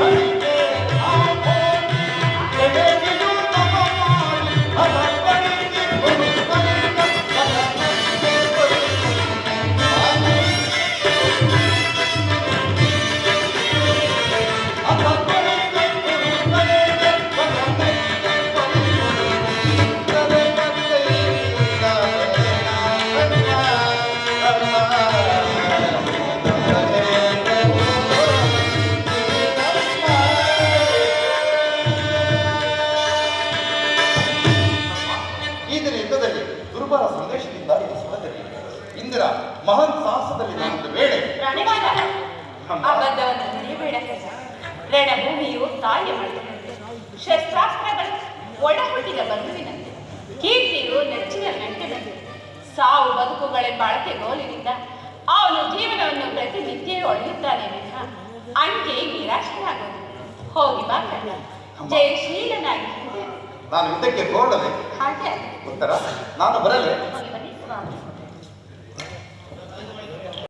Thank. ಯುದ್ಧದಲ್ಲಿ ದುರ್ಬಲ ಸಂದೇಶದಿಂದ ಎದುರಿಸುವುದರಲ್ಲಿ ಇಂದಿರ ಮಹಾನ್ ಸಾಹಸದಲ್ಲಿ ಒಂದು ವೇಳೆ ರಣಭೂಮಿಯು ತಾಯಿ ಶಸ್ತ್ರಾಸ್ತ್ರಗಳು ಒಳಹುಟ್ಟಿದ ಬಂಧುವಿನಂತೆ. ಕೀರ್ತಿಯು ನೆಚ್ಚಿನ ಗಂಟಿನಂತೆ. ಸಾವು ಬದುಕುಗಳೇ ಅಳತೆ ಗೋಲಿನಿಂದ ಅವನು ಜೀವನವನ್ನು ಪ್ರತಿನಿತ್ಯವೂ ಒಳೆಯುತ್ತಾನೆ ಅಂಕೆ ನಿರಾಶನಾಗುವುದು ಹೋಗಿ ಬಾ ಜಯಶೀಲನಾಗಿ ನಾನು ಯುದ್ಧಕ್ಕೆ ಹೊರಡದೆ ಹಾಗೆ? ಉತ್ತರ? ನಾನು ಬರಲೇ